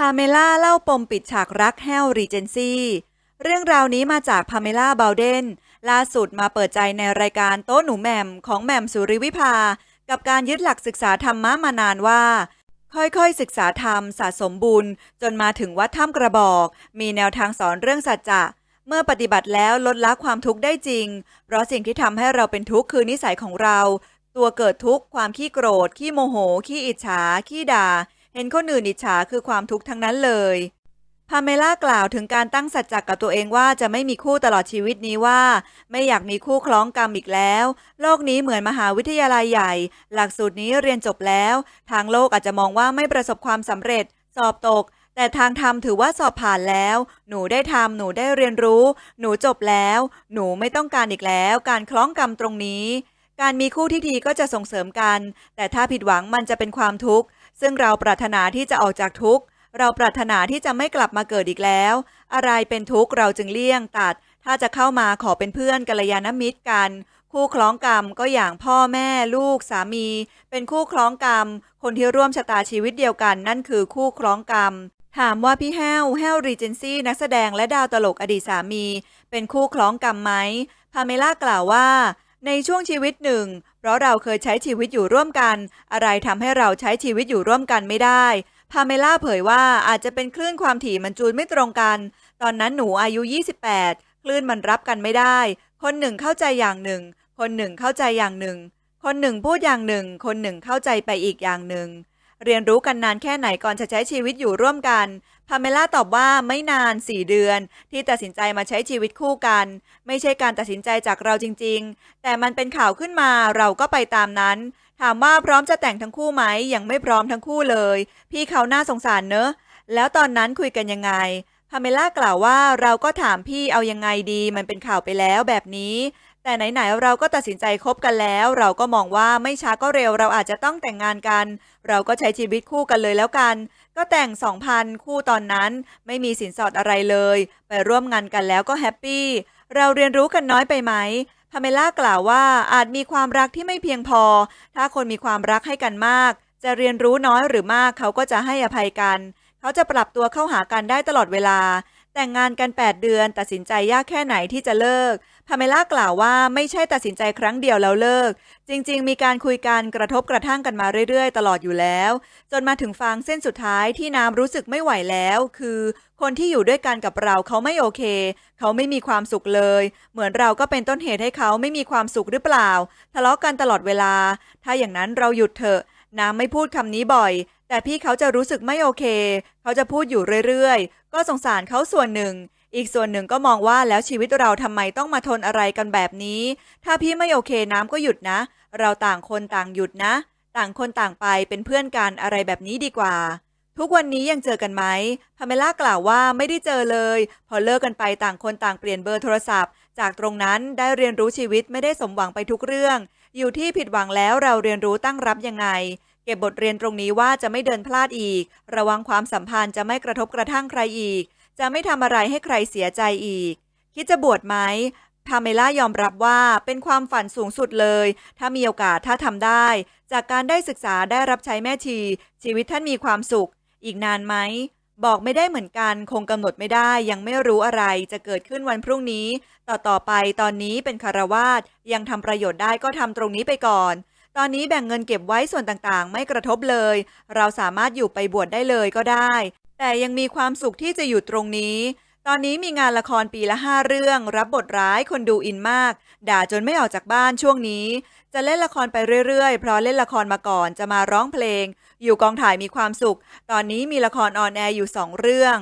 พาเมล่าเล่าปมปิดฉากรักแฮลรีเจนซี่ เรื่องราวนี้มาจากพาเมล่าเบลเดนล่าสุดมาเปิดใจในรายการโต๊ะหนูแหม่มของแหม่มสุริวิภา กับการยึดหลักศึกษาธรรมะมานานว่า ค่อยๆศึกษาธรรมสะสมบุญ จนมาถึงวัดถ้ำกระบอก มีแนวทางสอนเรื่องสัจจะเมื่อปฏิบัติแล้วลดละความทุกข์ได้จริง เพราะสิ่งที่ทำให้เราเป็นทุกข์คือนิสัยของเรา ตัวเกิดทุกข์ความขี้โกรธ ขี้โมโห ขี้อิจฉา ขี้ด่า เห็นคนอื่นอิจฉาคือความทุกข์ทั้งนั้นเลยพาเมล่ากล่าวถึงการตั้งสัจจะกับตัวเองว่าจะไม่มีคู่ตลอดชีวิตนี้ว่า ไม่อยากมีคู่คล้องกรรมอีกแล้ว โลกนี้เหมือนมหาวิทยาลัยใหญ่ หลักสูตรนี้เรียนจบแล้ว ทางโลกอาจจะมองว่าไม่ประสบความสำเร็จ สอบตก แต่ทางธรรมถือว่าสอบผ่านแล้ว หนูได้ทำหนูได้เรียนรู้ หนูจบแล้ว หนูไม่ต้องการอีกแล้ว การคล้องกรรมตรงนี้ การมีคู่ที่ดีก็จะส่งเสริมกัน แต่ถ้าผิดหวังมันจะเป็นความทุกข์ ซึ่งเราปรารถนาที่จะออกจากทุกข์ เราปรารถนาที่จะไม่กลับมาเกิดอีกแล้ว อะไรเป็นทุกข์เราจึงเลี่ยงตัด ถ้าจะเข้ามาขอเป็นเพื่อนกัลยาณมิตรกัน คู่คล้องกรรมก็อย่างพ่อแม่ลูกสามี เป็นคู่คล้องกรรม คนที่ร่วมชะตาชีวิตเดียวกัน นั่นคือคู่คล้องกรรมถามว่าพี่แห้วแห้วรีเจนซี่นักแสดงและดาวตลกอดีตสามี เป็นคู่คล้องกรรมไหมพาเมล่ากล่าวว่า ในช่วงชีวิตหนึ่ง ราะเราเคยใช้ชีวิตอยู่ร่วมกัน อะไรทำให้เราใช้ชีวิตอยู่ร่วมกันไม่ได้ พาเมล่าเผยว่าอาจจะเป็นคลื่นความถี่มันจูนไม่ตรงกัน ตอนนั้นหนูอายุ 28 คลื่นมันรับกันไม่ได้ คนหนึ่งเข้าใจอย่างหนึ่ง คนหนึ่งเข้าใจอย่างหนึ่ง คนหนึ่งพูดอย่างหนึ่ง คนหนึ่งเข้าใจไปอีกอย่างหนึ่ง เรียนรู้กันนานแค่ไหนก่อนจะใช้ชีวิตอยู่ร่วมกัน พาเมล่าตอบว่าไม่นาน 4 เดือน ที่ตัดสินใจมาใช้ชีวิตคู่กัน ไม่ใช่การตัดสินใจจากเราจริง ๆ แต่มันเป็นข่าวขึ้นมาเราก็ไปตามนั้น ถามว่าพร้อมจะแต่งทั้งคู่ไหมยังไม่พร้อมทั้งคู่เลย พี่เขาน่าสงสารเนอะแล้วตอนนั้นคุยกันยังไงพาเมล่ากล่าวว่าเราก็ถามพี่เอายังไงดี มันเป็นข่าวไปแล้วแบบนี้ แต่ไหนๆเราก็ตัดสินใจคบกันแล้ว เราก็มองว่าไม่ช้าก็เร็วเราอาจจะต้องแต่งงานกัน เราก็ใช้ชีวิตคู่กันเลยแล้วกัน ก็แต่ง 2,000 คู่ตอนนั้น ไม่มีสินสอดอะไรเลย ไปร่วมงานกันแล้วก็แฮปปี้เราเรียนรู้กันน้อยไปไหมพาเมล่ากล่าวว่าอาจมีความรักที่ไม่เพียงพอ ถ้าคนมีความรักให้กันมาก จะเรียนรู้น้อยหรือมากเขาก็จะให้อภัยกัน เขาจะปรับตัวเข้าหากันได้ตลอดเวลา แต่งงานกัน 8 เดือนตัดสินใจยากแค่ไหนที่จะเลิก พาเมล่ากล่าวว่าไม่ใช่ตัดสินใจครั้งเดียวแล้วเลิก จริง ๆ มีการคุยกันกระทบกระทั่งกันมาเรื่อย ๆ ตลอดอยู่แล้ว จนมาถึงฟางเส้นสุดท้ายที่น้ำรู้สึกไม่ไหวแล้ว คือ คนที่อยู่ด้วยกันกับเราเขาไม่โอเค เขาไม่มีความสุขเลย เหมือนเราก็เป็นต้นเหตุให้เขาไม่มีความสุขหรือเปล่า ทะเลาะกันตลอดเวลา ถ้าอย่างนั้นเราหยุดเถอะน้ำไม่พูดคำนี้บ่อย แต่พี่เขาจะรู้สึกไม่โอเค เขาจะพูดอยู่เรื่อยๆ ก็สงสารเขาส่วนหนึ่ง อีกส่วนหนึ่งก็มองว่าแล้วชีวิตเราทำไมต้องมาทนอะไรกันแบบนี้ ถ้าพี่ไม่โอเคน้ำก็หยุดนะ เราต่างคนต่างหยุดนะ ต่างคนต่างไปเป็นเพื่อนกันอะไรแบบนี้ดีกว่า ทุกวันนี้ยังเจอกันไหมพาเมล่ากล่าวว่าไม่ได้เจอเลย พอเลิกกันไปต่างคนต่างเปลี่ยนเบอร์โทรศัพท์ จากตรงนั้นได้เรียนรู้ชีวิตไม่ได้สมหวังไปทุกเรื่อง อยู่ที่ผิดหวังแล้วเราเรียนรู้ตั้งรับยังไง เก็บบทเรียนตรงนี้ว่าจะไม่เดินพลาดอีก ระวังความสัมพันธ์จะไม่กระทบกระทั่งใครอีก จะไม่ทำอะไรให้ใครเสียใจอีก คิดจะบวชไหมพาเมล่ายอมรับว่าเป็นความฝันสูงสุดเลย ถ้ามีโอกาสถ้าทำได้ จากการได้ศึกษาได้รับใช้แม่ชี ชีวิตท่านมีความสุข อีกนานไหม บอกไม่ได้เหมือนกัน คงกำหนดไม่ได้ยังไม่รู้อะไรจะเกิดขึ้นวันพรุ่งนี้ ต่อต่อไปตอนนี้เป็นคารวาสยังทำประโยชน์ได้ก็ทำตรงนี้ไปก่อน ตอนนี้แบ่งเงินเก็บไว้ส่วนต่างๆ ไม่กระทบเลย เราสามารถอยู่ไปบวชได้เลยก็ได้ แต่ยังมีความสุขที่จะอยู่ตรงนี้ ตอนนี้มีงานละครปีละห้าเรื่อง รับบทร้ายคนดูอินมาก ด่าจนไม่ออกจากบ้านช่วงนี้ จะเล่นละครไปเรื่อยๆ เพราะเล่นละครมาก่อนจะมาร้องเพลง อยู่กองถ่ายมีความสุข ตอนนี้มีละครออนแอร์อยู่สองเรื่อง